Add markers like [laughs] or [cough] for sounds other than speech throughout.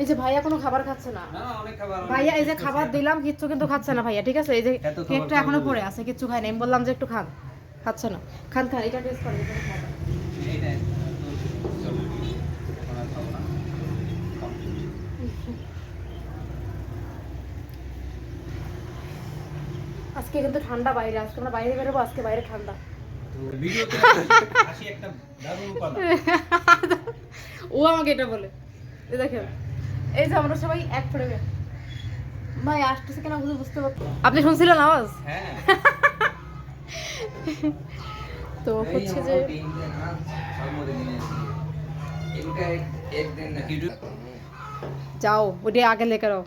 এই যে ভাইয়া কোনো খাবার খাচ্ছে না। ভাইয়া এই যে খাবার দিলাম কিচ্ছু কিন্তু খাচ্ছে না ভাইয়া ঠিক আছে? এই যে কেকটা এখনও পড়ে। আছে কিচ্ছু খায় না আমি বললাম যে একটু খান। খাচ্ছে না। খান খান এটা টেস্ট না। আজকে কিন্তু ঠান্ডা বাইরে আজকে আমরা বাইরে বেরোবো আজকে বাইরে ঠান্ডা। ও আমাকে এটা বলে। দেখেন এই যে আমরা সবাই এক ফ্রেমে। ভাই আসতেছে কেন বুঝে বুঝতে পারতো আপনি শুনছিলেন আওয়াজ? হ্যাঁ। তো হচ্ছে যে যাও ওটা আগে লেখা রাও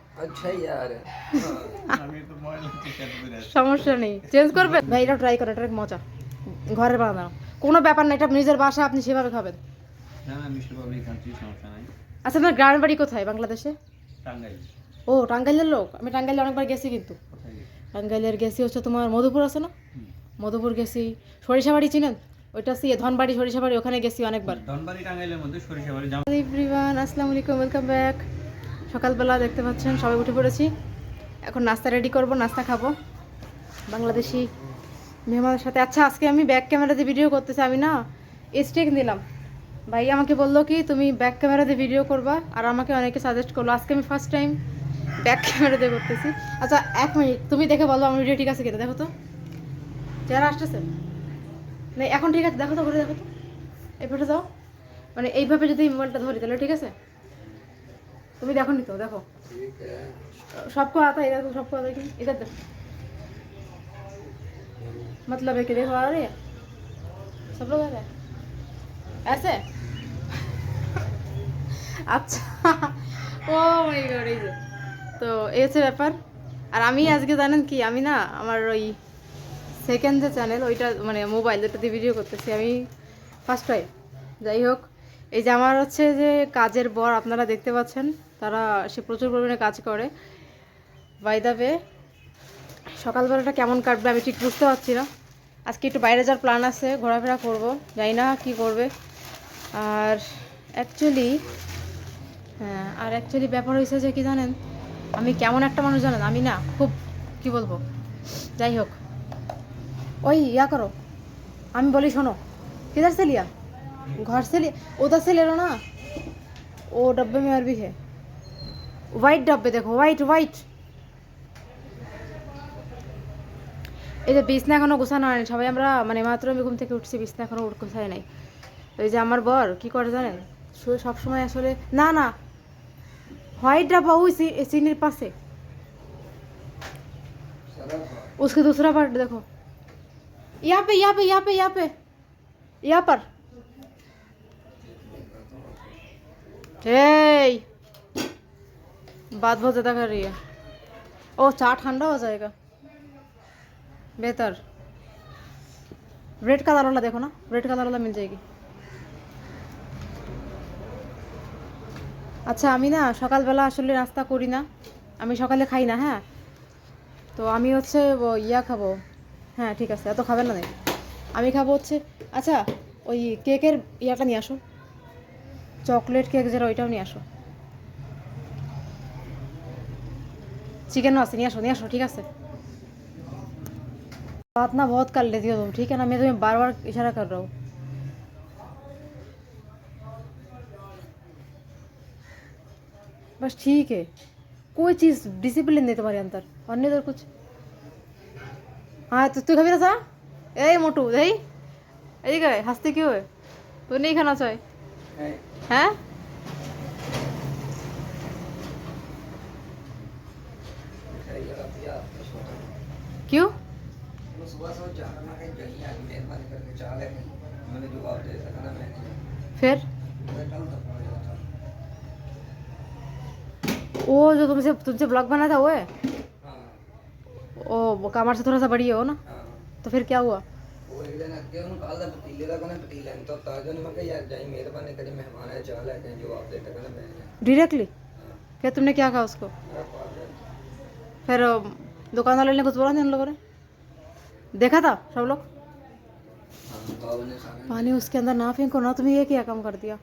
আমি তো ময়লা টি-শার্ট পরে আছি। সমস্যা নেই চেঞ্জ করবে। ভাই এটা ট্রাই করো এটা মজা। ঘরে বানানো। কোনো ব্যাপার না এটা নিজের বাসা আপনি সেভাবে খাবেন। না, না, আমি সেভাবেই খাচ্ছি, সমস্যা নাই। আচ্ছা আপনার গ্রামের বাড়ি কোথায় বাংলাদেশে? টাঙ্গাইল। ও টাঙ্গাইলের লোক? আমি টাঙ্গাইলে অনেকবার গেছি কিন্তু। টাঙ্গাইলের গেছি হচ্ছে তোমার মধুপুর আছে না? মধুপুর গেছি। সরিষাবাড়ি চিনেন? ওইটা সি ধনবাড়ি সরিষাবাড়ি ওখানে গেছি অনেকবার। ধনবাড়ি টাঙ্গাইলের মধ্যে সরিষাবাড়ি এভরিওয়ান আসসালামু আলাইকুম ওয়েলকাম ব্যাক। সকালবেলা দেখতে পাচ্ছেন সবাই উঠে পড়েছি। এখন নাস্তা রেডি করব নাস্তা খাব। বাংলাদেশি মেহমানের সাথে আচ্ছা আজকে আমি ব্যাক ক্যামেরাতে ভিডিও করতেছি আমি না স্টেক নিলাম। ভাই আমাকে বললো কি তুমি ব্যাক ক্যামেরাতে ভিডিও করবা আর আমাকে অনেকে সাজেস্ট করলো আজকে আমি ফার্স্ট টাইম ব্যাক ক্যামেরাতে করতেছি আচ্ছা এক মিনিট তুমি দেখে বলো আমার ভিডিও ঠিক আছে কিনা দেখো তো যারা আসতেছে না এখন ঠিক আছে দেখো তো ঘুরে দেখো তো এবারে যাও মানে এইভাবে যদি মোবাইলটা ধরি তাহলে ঠিক আছে তুমি দেখো নি তো দেখো सबको आता है इधर को सबको आता है कि इधर देखो मतलब है कि देखो आ रही है सब लोग आ रहे हैं ऐसे আচ্ছা। ও মাই গড এই তো এই হচ্ছে ব্যাপার। আর আমি আজকে জানেন কি, আমি না আমার ওই সেকেন্ড যে চ্যানেল ওইটা মানে মোবাইল ওটাতে ভিডিও করতেছি। আমি ফার্স্ট টাইম যাই হোক, এই যে আমার হচ্ছে যে কাজের বর, আপনারা দেখতে পাচ্ছেন, তারা, সে প্রচুর পরিমাণে কাজ করে। বাই দ্য ওয়ে সকালবেলাটা কেমন কাটবে আমি ঠিক বুঝতে পারছি না। আজকে একটু বাইরে যাওয়ার প্ল্যান আছে, ঘোরাফেরা করব। জানি না কি করবে। আর অ্যাকচুয়ালি হ্যাঁ আর অ্যাকচুয়ালি ব্যাপার হয়েছে যে কি জানেন আমি কেমন একটা মানুষ জানেন আমি না খুব কি বলবো যাই হোক ওই ইয়া করো আমি বলি শোনো किधर से लिया घर से लिया उधर से ले लो ना वो डब्बे में और भी है वाइट डब्बे देखो वाइट वाइट এই যে বিছনা এখনো গোছানো হয়নি সবাই আমরা মানে মাত্র আমি ঘুম থেকে উঠছি বিছনা এখনো উঠ গোছায় নাই তো এই যে আমার বর কি করে জানেন সে সবসময় আসলে না না হোয়াইট ডাব্বা ওই সি- চিনির পাশে उसके दूसरा पार्ट देखो यहाँ पे यहाँ पे यहाँ पे यहाँ पे यहाँ पर এই बात बहुत ज़्यादा कर रही है ओ चाय ठंडा हो जाएगा बेहतर रेड कलर वाला देखो ना रेड कलर वाला मिल जाएगी আচ্ছা আমি না সকালবেলা আসলে নাস্তা করি না আমি সকালে খাই না হ্যাঁ তো আমি হচ্ছে ও ইয়া খাবো হ্যাঁ ঠিক আছে এত খাবেন না নাকি আমি খাবো হচ্ছে আচ্ছা ওই কেকের ইয়াটা নিয়ে আসো চকলেট কেক যেটা ওইটাও নিয়ে আসো चिकन আছে নিয়ে আসো নিয়ে আসো ঠিক আছে बात ना बहुत कर लेती हो तुम ठीक है ना मैं तुम्हें बार बार इशारा कर रहा हूँ बस ठीक है। कोई चीज़ डिसिप्लिन नहीं तुम्हारे अंदर। और नहीं तो उधर कुछ। हाँ तो तू खबीरा सा? ए मोटू दही यही करे हँसते क्यों है? तू तो नहीं खाना चाहे। हैं? क्यों? फिर? वो जो तुमसे तुमसे ब्लॉग बना था वो है? ओ कामर से थोड़ा सा बड़ी हो ना? तो फिर क्या हुआ? डायरेक्टली क्या तुमने क्या कहा उसको? फिर दुकान वाले ने कुछ बोला नहीं उन लोगों ने? देखा था सब लोग? पानी उसके अंदर ना फेंको ना तुम्हें ये क्या काम कर दिया।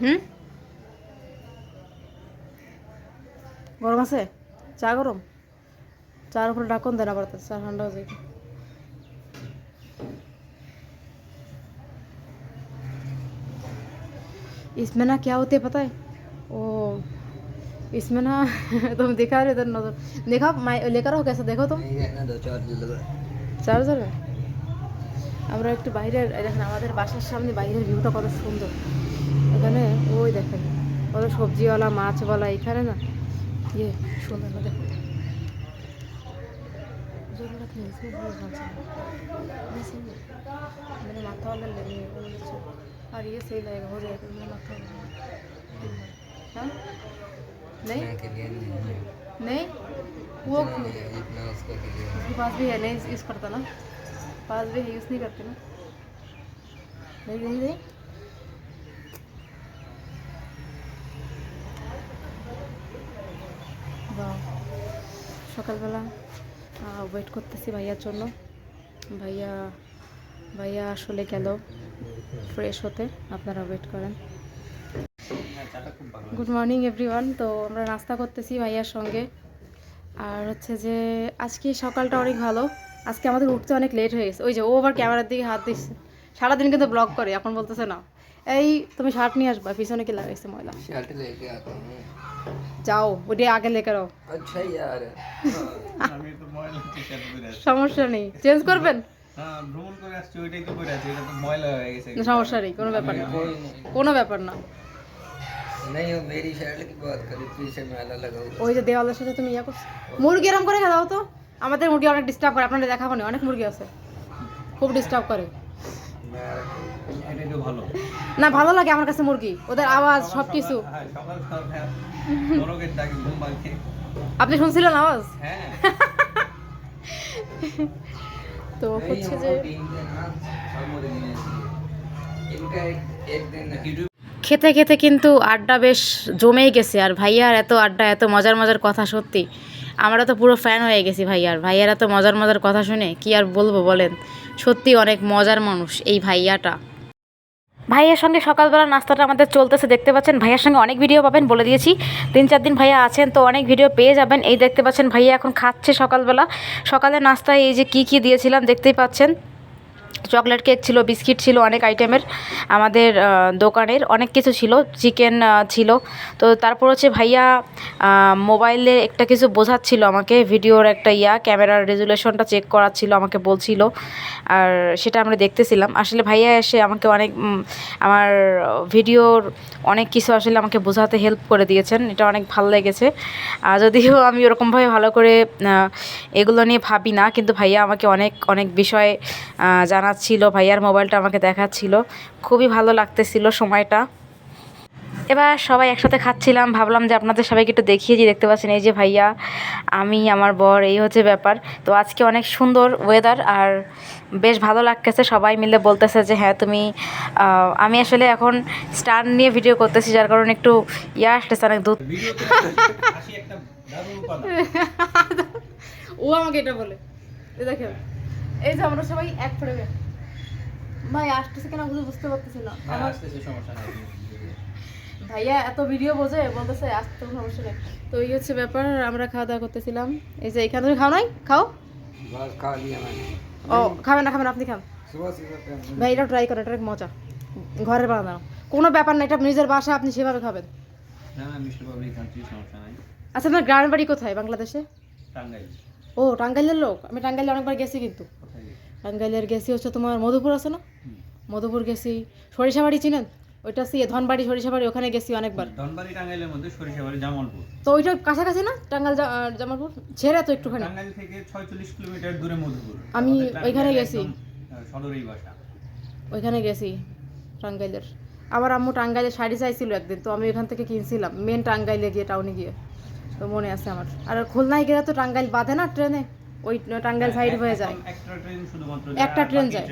হুম গরম আছে চা গরম চার উপরে ডাকুন দেন আবার তো, চা ঠান্ডা হয়ে যায় इसमें ना क्या होते हैं पता है ओ इसमें ना तुम दिखा रहे इधर नजर देखा मैं लेकर आओ कैसा देखो तुम नहीं रहना दो चार दिन लगा চার্জার আমরা একটু বাইরের এই দেখেন আমাদের বাসার সামনে বাইরের ভিউটা কত সুন্দর এখানে ওই দেখেন কত সবজিওয়ালা মাছওয়ালা এখানে না ইয়ে সুন্দর না দেখো जरूरत नहीं इसमें बहुत अच्छा है वैसे ही मैंने माथा वाला ले लिया वो अच्छा और ये सही लगेगा हो जाएगा मैंने माथा वाला हाँ नहीं इतना के लिए नहीं है। नहीं वो इतना नहीं है, इतना उसका के लिए है। उसके पास भी है नहीं यूज़ करता ना पास भी यूज़ नहीं करते ना नहीं नहीं नहीं সকালবেলা ওয়েট করতেছি ভাইয়ার জন্য। ভাইয়া ভাইয়া আসলে গেল ফ্রেশ হতে, আপনারা ওয়েট করেন। গুড মর্নিং এভরিওয়ান তো আমরা নাস্তা করতেছি ভাইয়ার সঙ্গে। আর হচ্ছে যে, আজকে সকালটা অনেক ভালো। আজকে আমাদের উঠতে অনেক লেট হয়ে গেছে। ওই যে, ও আবার ক্যামেরার দিকে হাত দিচ্ছে। সারাদিন কিন্তু ব্লগ করে, এখন বলতেছে না। এই, তুমি শার্ট নিয়ে আসবা, পিছনে কি লাগাইছে ময়লা? যাও ওটি আগে লেখে দাও। সমস্যা নেই। চেঞ্জ করবেন? সমস্যা নেই কোনো ব্যাপার না। কোনো ব্যাপার না। ওই যে দেওয়ালের সাথে তুমি ইয়া করছ। মুরগি এরম করে খেলাও তো? আমাদের মুরগি অনেক ডিস্টার্ব করে আপনারা দেখাবো না অনেক মুরগি আছে। খুব ডিস্টার্ব করে। না ভালো লাগে আমার কাছে মুরগি। ওদের আওয়াজ সব কিছু আপনি শুনছিলেন আওয়াজ? [laughs] তো হচ্ছে যে খেতে খেতে কিন্তু আড্ডা বেশ জমেই গেছে। আর ভাইয়ার এত আড্ডা এত মজার মজার কথা সত্যি। আমরা তো পুরো ফ্যান হয়ে গেছি ভাইয়ার ভাইয়ারা তো মজার মজার কথা শুনে কি আর বলব বলেন? সত্যি অনেক মজার মানুষ এই ভাইয়াটা। ভাইয়ার সঙ্গে সকালবেলা নাস্তাটা আমাদের চলতেছে, দেখতে পাচ্ছেন? ভাইয়ার সঙ্গে অনেক ভিডিও পাবেন, বলে দিয়েছি। তিন চার দিন ভাইয়া আছেন, তো অনেক ভিডিও পেয়ে যাবেন। এই দেখতে পাচ্ছেন, ভাইয়া এখন খাচ্ছে সকালবেলা। সকালে নাস্তায় এই যে কি কি দিয়েছিলাম, দেখতেই পাচ্ছেন। চকলেট কেক ছিল বিস্কিট ছিল অনেক আইটেমের আমাদের দোকানের অনেক কিছু ছিল চিকেন ছিল। তো তারপর হচ্ছে ভাইয়া মোবাইলে একটা কিছু বোঝাচ্ছিল আমাকে ভিডিওর একটা ইয়া ক্যামেরার রেজুলেশনটা চেক করাচ্ছিল আমাকে বলছিল। আর সেটা আমরা দেখতেছিলাম। আসলে ভাইয়া এসে আমাকে অনেক আমার ভিডিওর অনেক কিছু আসলে আমাকে বোঝাতে হেল্প করে দিয়েছেন। এটা অনেক ভালো লেগেছে। আর যদিও আমি ওরকমভাবে ভালো করে এগুলো নিয়ে ভাবি না কিন্তু ভাইয়া আমাকে অনেক অনেক বিষয় আহ, জানাচ্ছিল ভাইয়ার মোবাইলটা আমাকে দেখাচ্ছিল। খুবই ভালো লাগতেছিল সময়টা। এবার সবাই একসাথে খাচ্ছিলাম, ভাবলাম যে আপনাদের সবাইকে একটু দেখিয়ে দিই, দেখতে পাচ্ছেন এই যে ভাইয়া, আমি, আমার বর, এই হচ্ছে ব্যাপার। তো আজকে অনেক সুন্দর ওয়েদার আর বেশ ভালো লাগতেছে, সবাই মিলে বলতেছে যে হ্যাঁ তুমি আমি আসলে এখন স্টার নিয়ে ভিডিও করতেছি, যার কারণে একটু ইয়া আসতেছে, অনেক উপাদান ও আমাকে এটা বলে। দেখেন, এই যে আমরা সবাই এক ফ্রেমে ভাই আসতেছে কেন বুঝে বুঝতে পারতেছি না। ভাইয়া এত ভিডিও বোঝে বলতেছে আসতে কোনো সমস্যা নেই। তো এই হচ্ছে ব্যাপার আমরা খাওয়া দাওয়া করতেছিলাম। এই যে এখানে তুমি খাও নাই? খাও? ও খাবেন না খাবেন আপনি খান। ভাই এটা ট্রাই করেন এটা মজা। ঘরের বানানো। কোনো ব্যাপার না এটা নিজের বাসা আপনি সেভাবে খাবেন। আচ্ছা আপনার গ্রামের বাড়ি কোথায়? বাংলাদেশে? ও টাঙ্গাইলের লোক? আমি টাঙ্গাইলে অনেকবার গেছি কিন্তু। টাঙ্গাইলের গেছি হচ্ছে তোমার মধুপুর আছে না? মধুপুর গেছি। সরিষাবাড়ি চিনেন? ওইটা সি ধনবাড়ি সরিষাবাড়ি ওখানে গেছি অনেকবার। ধনবাড়ি টাঙ্গাইলের মধ্যে সরিষাবাড়ি জামালপুর। তো ওইটা কাছাকাছি না? টাঙ্গাইল জামালপুর? ছেড়ে তো একটুখানি। টাঙ্গাইল থেকে ছয়চল্লিশ কিলোমিটার দূরে মধুপুর। আমি ওইখানে গেছি। সদরেই বাসা। ওইখানে গেছি টাঙ্গাইলের। আমার আম্মু টাঙ্গাইলে শাড়ি চাইছিল একদিন তো আমি ওখান থেকে কিনছিলাম মেন টাঙ্গাইলে গিয়ে টাউনে গিয়ে। তো মনে আছে আমার। আর খুলনায় গেলে তো টাঙ্গাইল বাঁধে না ট্রেনে? ওই টাঙ্গাইল সাইড হয়ে যায়। একটা ট্রেন শুধুমাত্র একটা ট্রেন যায়।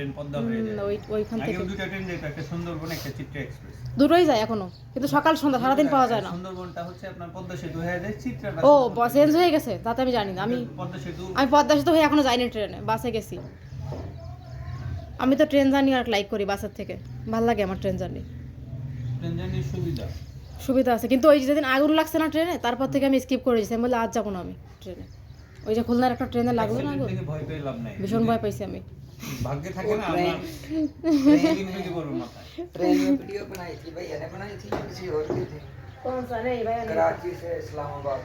হয়ে ওই ওইখান থেকে। দুটা ট্রেন যেত একটা সুন্দরবন একটা চিত্রা এক্সপ্রেস দুটোই যায় এখনও কিন্তু সকাল সন্ধ্যা সারাদিন পাওয়া যায় না। সুন্দরবনটা হচ্ছে আপনার পদ্মা সেতু হয়ে যায় চিত্রা ও চেঞ্জ হয়ে গেছে তাতে আমি জানি না। আমি পদ্মা সেতু। আমি পদ্মা সেতু হয়ে এখনও যাইনি ট্রেনে বাসে গেছি। আমি তো ট্রেন জার্নি আর লাইক করি বাসের থেকে। ভালো লাগে আমার ট্রেন জার্নি ট্রেন জার্নির সুবিধা। সুবিধা আছে কিন্তু ওই যেদিন আগুন লাগছে না ট্রেনে তারপর থেকে আমি স্কিপ করে দিয়েছি আমি বলে আজ যাব না আমি ট্রেনে ওই যে খুলনার একটা ট্রেনে লাগলো না আগুন Accident থেকে ভয় পেয়ে লাভ নাই ভীষণ ভয় পাইছি আমি ভাগ্যে থাকে না ट्रेन আপনার ট্রেন থেকে পড়বে মাথায় ट्रेन में वीडियो बनाई थी भैया ने बनाई थी या किसी और की थी कराची से इस्लामाबाद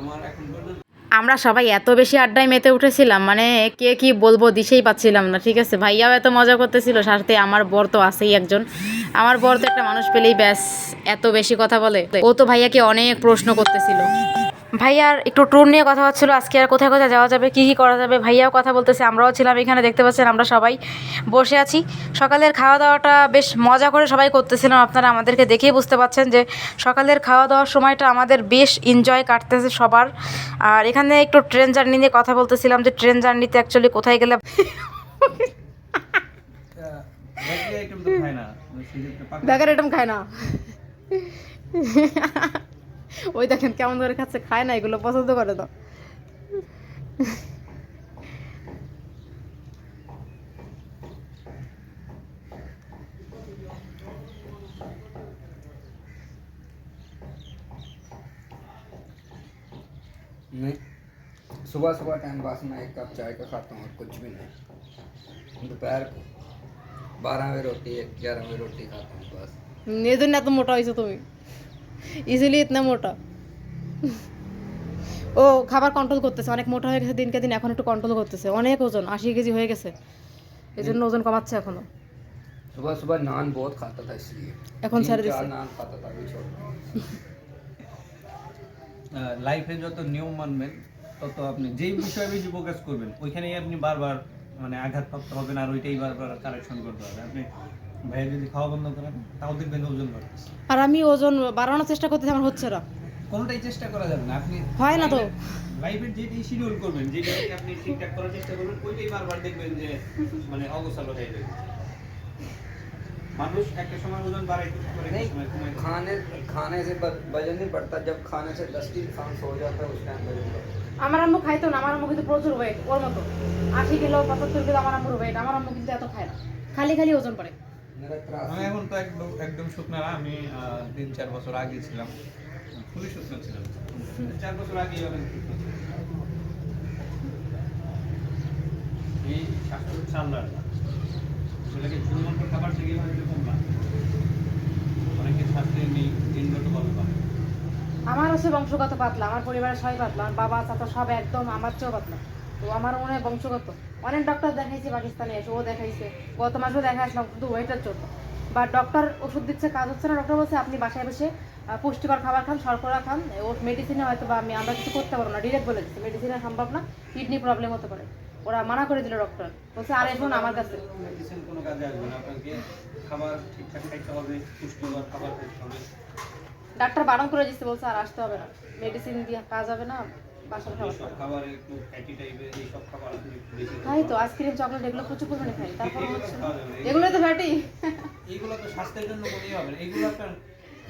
আমার এখন পর্যন্ত আমরা সবাই এত বেশি আড্ডায় মেতে উঠেছিলাম মানে কে কি বলবো দিশেই পাচ্ছিলাম না ঠিক আছে ভাইয়াও এত মজা করতেছিল সাথে আমার বর তো আছেই একজন আমার বর তো একটা মানুষ পেলেই ব্যাস এত বেশি কথা বলে ও তো ভাইয়াকে অনেক প্রশ্ন করতেছিল ভাইয়ার একটু ট্যুর নিয়ে কথা হচ্ছিল। আজকে আর কোথায় কোথায় যাওয়া যাবে কী কী করা যাবে? ভাইয়াও কথা বলতেছে আমরাও ছিলাম এখানে দেখতে পাচ্ছেন আমরা সবাই বসে আছি। সকালের খাওয়া দাওয়াটা বেশ মজা করে সবাই করতেছিলাম। আপনারা আমাদেরকে দেখেই বুঝতে পাচ্ছেন যে সকালের খাওয়া দাওয়ার সময়টা আমাদের বেশ এনজয় কাটতেছে সবার। আর এখানে একটু ট্রেন জার্নি নিয়ে কথা বলতেছিলাম যে ট্রেন জার্নিতে অ্যাকচুয়ালি কোথায় গেলে আইটেম খায় না। সেক্ষেত্রে পাকা ব্যাগের আইটেম খায় না ওই দেখেন কেমন করে খাচ্ছে খায় না এগুলো পছন্দ করে তো नहीं सुबह सुबह टाइम पास मैं एक कप चाय का खाता हूँ और कुछ भी नहीं दोपहर को बारह बजे रोटी एक ग्यारह बजे रोटी खाता हूँ बस এই জন্য এত মোটা হয়েছো তুমি ইজিলি ইতনা মোটা ও খাবার কন্ট্রোল করতেছে অনেক মোটা হয়ে গেছে দিনকে দিন এখন একটু কন্ট্রোল করতেছে অনেক ওজন আশি কেজি হয়ে গেছে এই জন্য ওজন কমাচ্ছে এখনো सुबह सुबह नान बहुत खाता था इसलिए এখন तीन ছেড়ে चार দিচ্ছে नान खाता था अभी छोड़ दिया। লাইফে যত নিয়ম মানবেন তত আপনি যেই বিষয়ে বেশি ফোকাস করবেন ওইখানেই আপনি বারবার মানে আঘাতপ্রাপ্ত হবেন আর ওইটাই বারবার কারেকশন করতে হবে আপনি ভাইয়া যদি খাওয়া বন্ধ করেন তাও দেখবেন যে ওজন বাড়তেছে আর আমি ওজন বাড়ানোর চেষ্টা করতেছি আমার হচ্ছে না কোনটাই চেষ্টা করা যাবে না আপনি হয় না তো। লাইফের যেটাই শিডিউল করবেন যেটাকে আপনি ঠিকঠাক করার চেষ্টা করবেন ওইটাই বারবার দেখবেন যে মানে অগোছালো হয়ে যাবে মানুষ একটা সময় ওজন বাড়াই ঠিক করে একটা সময় কমাই দেয়। खाने खाने से ब- वजन नहीं बढ़ता जब खाने से दस दिन इंसान सो जाता है उस टाइम वजन बढ़ता है আমার আম্মু খাইতো না আমার আম্মু কিন্তু প্রচুর ওয়েট ওর মতো আশি কিলো পঁচাত্তর কিলো আমার আম্মুর ওয়েট আমার আম্মু কিন্তু এত খায় না খালি খালি ওজন পড়ে मेरा আমি মানে এখন তো একদম একদম আমি তিন চার বছর আগে ছিলাম। খুবই ছিলাম চার বছর আগে এই অনেকে আমার আছে বংশগত পাতলা আমার পরিবারের সবাই পাতলা আমার বাবা চাচা সব একদম আমার চেয়েও পাতলা। তো আমার মনে হয় বংশগত। অনেক ডক্টর দেখাইছে পাকিস্তানে এসে ও দেখাইছে। গত মাসেও দেখাইছিলাম শুধু ওয়েটার জন্য। বা ডক্টর ওষুধ দিচ্ছে কাজ হচ্ছে না। ডক্টর বলছে আপনি বাসায় বসে পুষ্টিকর খাবার খান শর্করা খান। ও মেডিসিনে হয়তো বা আমি আমরা কিছু করতে পারব না। ডিরেক্ট বলে দিচ্ছি মেডিসিনে সম্ভব না। কিডনি প্রবলেম হতে পারে। ওরা মানা করে দিল ডক্টর বলছে আর এসো না আমার কাছে মেডিসিন কোনো কাজে আসবে না। আপনাকে খাবার ঠিকঠাক খাইতে হবে পুষ্টিকর খাবার খাইতে হবে। ডাক্তার বারণ করে দিচ্ছে বলছে আর আসতে হবে না। মেডিসিন দিয়ে কাজ হবে না। বাসার খাবার এইসব খাও। খাবার একটু ফ্যাটি টাইপের এইসব খাবার আপনি একটু বেশি খাই তো আইসক্রিম চকলেট এগুলো প্রচুর পরিমাণে খাই। তারপরে হচ্ছে না। খাওয়া যাবে না। এগুলোই তো ফ্যাটি এইগুলো তো স্বাস্থ্যের জন্য কোনোই হবে না। এইগুলো আপনার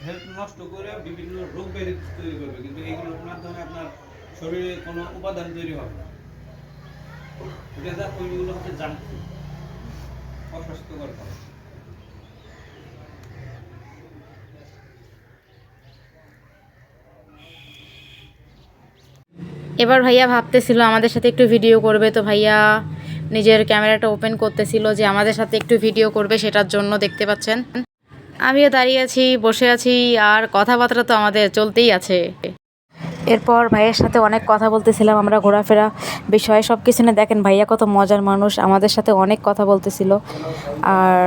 হেলথ নষ্ট করে বিভিন্ন রোগ ব্যাধি তৈরি করবে কিন্তু এইগুলোর মাধ্যমে আপনার শরীরে কোনো উপাদান তৈরি হবে না। ওইগুলো হচ্ছে জাঙ্ক ফুড। অস্বাস্থ্যকর খাবার। এবার ভাইয়া ভাবতেছিল আমাদের সাথে একটু ভিডিও করবে, তো ভাইয়া নিজের ক্যামেরাটা ওপেন করতেছিল যে আমাদের সাথে একটু ভিডিও করবে, সেটার জন্য দেখতে পাচ্ছেন। আমিও দাঁড়িয়ে আছি, বসে আছি, আর কথাবার্তা তো আমাদের চলতেই আছে। এরপর ভাইয়ের সাথে অনেক কথা বলতেছিলাম, আমরা ঘোরাফেরা বিষয়ে সব কিছু নিয়ে। দেখেন ভাইয়া কত মজার মানুষ, আমাদের সাথে অনেক কথা বলতেছিল। আর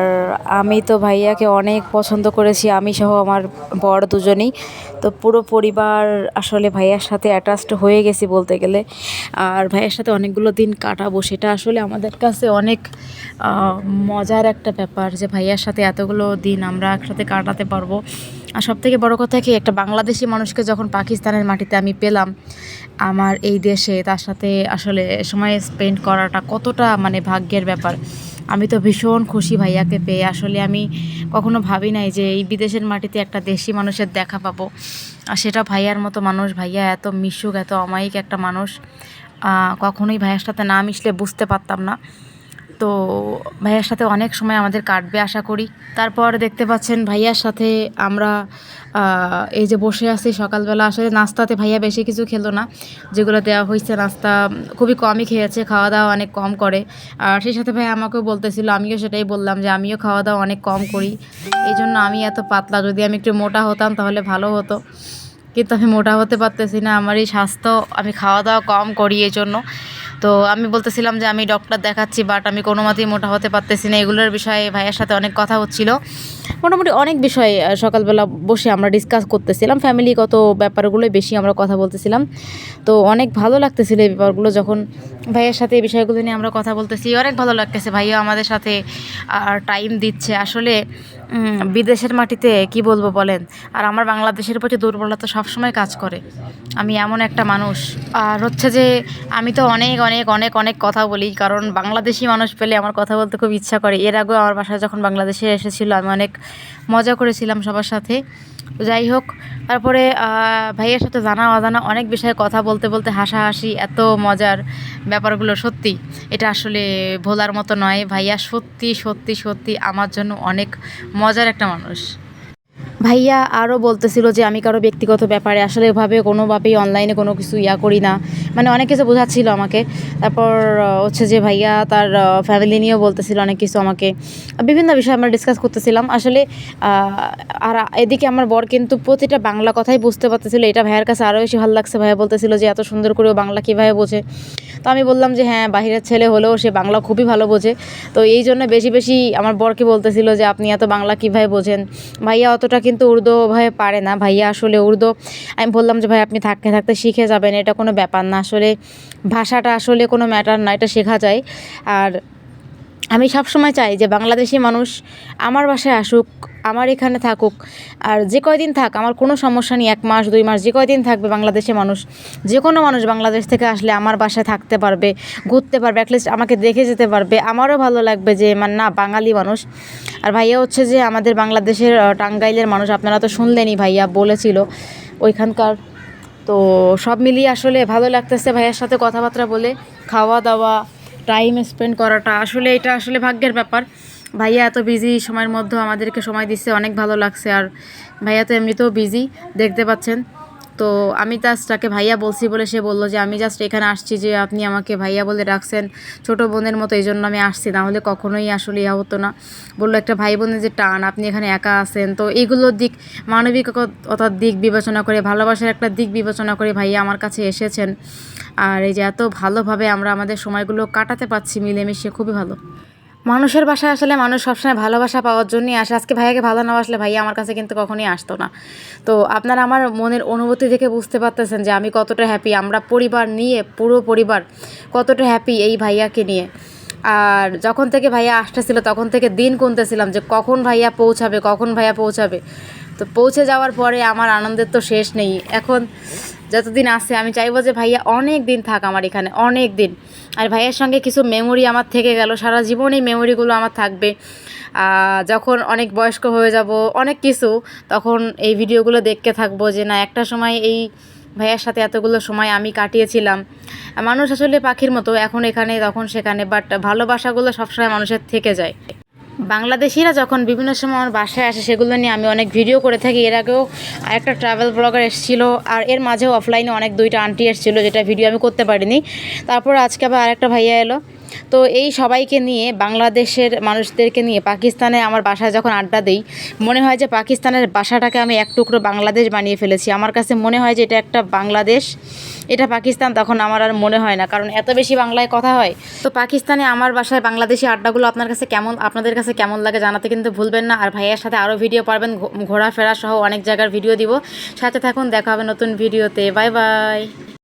আমি তো ভাইয়াকে অনেক পছন্দ করেছি, আমি সহ আমার বর দুজনেই। তো পুরো পরিবার আসলে ভাইয়ার সাথে অ্যাটাচড হয়ে গেছি বলতে গেলে। আর ভাইয়ের সাথে অনেকগুলো দিন কাটাবো, সেটা আসলে আমাদের কাছে অনেক মজার একটা ব্যাপার যে ভাইয়ার সাথে এতগুলো দিন আমরা একসাথে কাটাতে পারব। আর সব থেকে বড়ো কথা কি, একটা বাংলাদেশি মানুষকে যখন পাকিস্তানের মাটিতে আমি পেলাম, আমার এই দেশে, তার সাথে আসলে সময় স্পেন্ড করাটা কতটা মানে ভাগ্যের ব্যাপার। আমি তো ভীষণ খুশি ভাইয়াকে পেয়ে। আসলে আমি কখনো ভাবি নাই যে এই বিদেশের মাটিতে একটা দেশি মানুষের দেখা পাবো। আর সেটা ভাইয়ার মতো মানুষ, ভাইয়া এত মিশুক, এত অমায়িক একটা মানুষ কখনোই ভাইয়ার সাথে না মিশলে বুঝতে পারতাম না। তো ভাইয়ার সাথে অনেক সময় আমাদের কাটবে আশা করি। তারপর দেখতে পাচ্ছেন ভাইয়ার সাথে আমরা এই যে বসে আছি সকালবেলা, আসলে নাস্তাতে ভাইয়া বেশি কিছু খেলো না, যেগুলো দেওয়া হয়েছে নাস্তা খুবই কমই খেয়েছে খাওয়া দাওয়া অনেক কম করে। আর সেই সাথে ভাই আমাকেও বলতেছিল, আমিও সেটাই বললাম যে আমিও খাওয়া দাওয়া অনেক কম করি। এই জন্য আমি এত পাতলা, যদি আমি একটু মোটা হতাম তাহলে ভালো হতো। কিন্তু আমি মোটা হতে পারতেছি না, আমার এই স্বাস্থ্য, আমি খাওয়া দাওয়া কম করি এই জন্য। তো আমি বলতেছিলাম যে আমি ডক্টর দেখাচ্ছি বাট আমি কোনো মতেই মোটা হতে পারতেছি না। এগুলোর বিষয়ে ভাইয়ের সাথে অনেক কথা হচ্ছিল। মোটামুটি অনেক বিষয়ে সকালবেলা বসে আমরা ডিসকাস করতেছিলাম। ফ্যামিলিগত ব্যাপারগুলোই বেশি আমরা কথা বলতেছিলাম। তো অনেক ভালো লাগতেছিল এই ব্যাপারগুলো যখন ভাইয়ের সাথে এই বিষয়গুলো নিয়ে আমরা কথা বলতেছি। অনেক ভালো লাগতেছে ভাইয়া আমাদের সাথে আর টাইম দিচ্ছে। আসলে বিদেশের মাটিতে কি বলব বলেন? আর আমার বাংলাদেশের প্রতি দুর্বলতা সবসময় কাজ করে। আমি এমন একটা মানুষ। আর হচ্ছে যে, আমি তো অনেক অনেক অনেক অনেক কথা বলি। কারণ বাংলাদেশি মানুষ পেলে আমার কথা বলতে খুব ইচ্ছা করে। এর আগেও আমার বাসায় যখন বাংলাদেশে এসেছিল, আমি অনেক মজা করেছিলাম সবার সাথে। তো যাই হোক, তারপরে ভাইয়ের সাথে জানা অজানা অনেক বিষয়ে কথা বলতে বলতে হাসাহাসি এত মজার ব্যাপারগুলো সত্যি, এটা আসলে ভোলার মতো নয়। ভাইয়া সত্যি সত্যি সত্যি আমার জন্য অনেক মজার একটা মানুষ। ভাইয়া আরও বলতেছিল যে আমি কারও ব্যক্তিগত ব্যাপারে আসলে এভাবে কোনোভাবেই অনলাইনে কোনো কিছু ইয়া করি না। মানে অনেক কিছু বোঝাচ্ছিল আমাকে। তারপর হচ্ছে যে ভাইয়া তার ফ্যামিলি নিয়েও বলতেছিল অনেক কিছু আমাকে। বিভিন্ন বিষয়ে আমরা ডিসকাস করতেছিলাম। আসলে আর এদিকে আমার বর কিন্তু প্রতিটা বাংলা কথাই বুঝতে পারতেছিল। এটা ভাইয়ার কাছে আরও বেশি ভালো লাগছে। ভাইয়া বলতেছিল যে, এত সুন্দর করেও বাংলা কীভাবে বোঝে? তো আমি বললাম যে হ্যাঁ বাহিরের ছেলে হলেও সে বাংলা খুবই ভালো বোঝে। তো এই জন্য বেশি বেশি আমার বরকে বলতেছিল যে, আপনি এত বাংলা কীভাবে বোঝেন? ভাইয়া অতটা কিন্তু উর্দু ভাই পারে না। ভাইয়া আসলে উর্দু, আমি বললাম যে, ভাই, আপনি থাকতে থাকতে শিখে যাবেন। এটা কোনো ব্যাপার না। আসলে ভাষাটা আসলে কোনো ম্যাটার না, এটা শেখা যায়। আর আমি সবসময় চাই যে বাংলাদেশি মানুষ আমার বাসায় আসুক, আমার এখানে থাকুক, আর যে কয়দিন থাক, আমার কোনো সমস্যা নেই, এক মাস, দুই মাস, যে কয়দিন থাকবে বাংলাদেশে মানুষ, যে কোনো মানুষ বাংলাদেশ থেকে আসলে আমার বাসায় থাকতে পারবে, ঘুরতে পারবে অ্যাটলিস্ট আমাকে দেখে যেতে পারবে। আমারও ভালো লাগবে যে মানে না, বাঙালি মানুষ। আর ভাইয়া হচ্ছে যে, আমাদের বাংলাদেশের টাঙ্গাইলের মানুষ, আপনারা তো শুনলেনই ভাইয়া বলেছিল ওইখানকার। তো সব মিলিয়ে আসলে ভালো লাগতেছে ভাইয়ার সাথে কথাবার্তা বলে খাওয়া দাওয়া টাইম স্পেন্ড করাটা আসলে এটা আসলে ভাগ্যের ব্যাপার। ভাইয়া এত বিজি সময়ের মধ্যে আমাদেরকে সময় দিচ্ছে, অনেক ভালো লাগছে। আর ভাইয়া তো এমনিতেও বিজি দেখতে পাচ্ছেন। তো আমি জাস্ট তাকে ভাইয়া বলছি বলে সে বলল যে, আমি জাস্ট এখানে আসছি যে, আপনি আমাকে ভাইয়া বলে রাখছেন ছোট বোনের মতো, এই জন্য আমি আসছি। না হলে কখনোই আসলে ইয়া হতো না। বলল একটা ভাই বোনের যে টান, আপনি এখানে একা আছেন। তো এইগুলোর দিক, মানবিকতার দিক বিবেচনা করে, ভালোবাসার একটা দিক বিবেচনা করে ভাইয়া আমার কাছে এসেছেন। আর এই যে এত ভালোভাবে আমরা আমাদের সময়গুলো কাটাতে পারছি মিলেমিশে, খুবই ভালো। মানুষের বাসায় আসলে মানুষ সবসময় ভালোবাসা পাওয়ার জন্যই আসে। আজকে ভাইয়াকে ভালো না আসলে ভাইয়া আমার কাছে কিন্তু কখনোই আসতো না। তো আপনারা আমার মনের অনুভূতি দেখে বুঝতে পারতেছেন যে আমি কতটা হ্যাপি আমরা পরিবার নিয়ে, পুরো পরিবার কতটা হ্যাপি এই ভাইয়াকে নিয়ে। আর যখন থেকে ভাইয়া আসতেছিল, তখন থেকে দিন গুনতেছিলাম যে কখন ভাইয়া পৌঁছাবে, কখন ভাইয়া পৌঁছাবে। তো পৌঁছে যাওয়ার পরে আমার আনন্দের তো শেষ নেই। এখন যতদিন আসছে আমি চাইব যে ভাইয়া অনেক দিন থাক আমার এখানে, অনেক দিন। আর ভাইয়ের সঙ্গে কিছু মেমোরি আমার থেকে গেল, সারা জীবন এই মেমোরিগুলো আমার থাকবে। যখন অনেক বয়স্ক হয়ে যাব, অনেক কিছু, তখন এই ভিডিওগুলো দেখতে থাকব যে না, একটা সময় এই ভাইয়ার সাথে এতগুলো সময় আমি কাটিয়েছিলাম। মানুষ আসলে পাখির মতো, এখন এখানে, তখন সেখানে বাট ভালোবাসাগুলো সবসময় মানুষের থেকে যায়। বাংলাদেশিরা যখন বিভিন্ন সময় আমার বাসায় আসে, সেগুলো নিয়ে আমি অনেক ভিডিও করে থাকি। এর আগেও আরেকটা ট্রাভেল ব্লগার এসেছিল, আর এর মাঝেও অফলাইনে অনেক দুইটা আন্টি এসেছিল, যেটা ভিডিও আমি করতে পারিনি। তারপর আজকে আবার আরেকটা ভাইয়া এলো। তো এই সবাইকে নিয়ে, বাংলাদেশের মানুষদেরকে নিয়ে, পাকিস্তানে আমার বাসায় যখন আড্ডা দিই, মনে হয় যে পাকিস্তানের বাসাটাকে আমি এক টুকরো বাংলাদেশ বানিয়ে ফেলেছি। আমার কাছে মনে হয় যে এটা একটা বাংলাদেশ, এটা পাকিস্তান, তখন আমার আর মনে হয় না, কারণ এত বেশি বাংলায় কথা হয়। তো পাকিস্তানে আমার বাসায় বাংলাদেশি আড্ডাগুলো আপনার কাছে কেমন, আপনাদের কাছে কেমন লাগে জানাতে কিন্তু ভুলবেন না। আর ভাইয়ের সাথে আরও ভিডিও পারবেন ঘোরাফেরা সহ অনেক জায়গার ভিডিও দিব। সাথে থাকুন, দেখা হবে নতুন ভিডিওতে। Bye bye.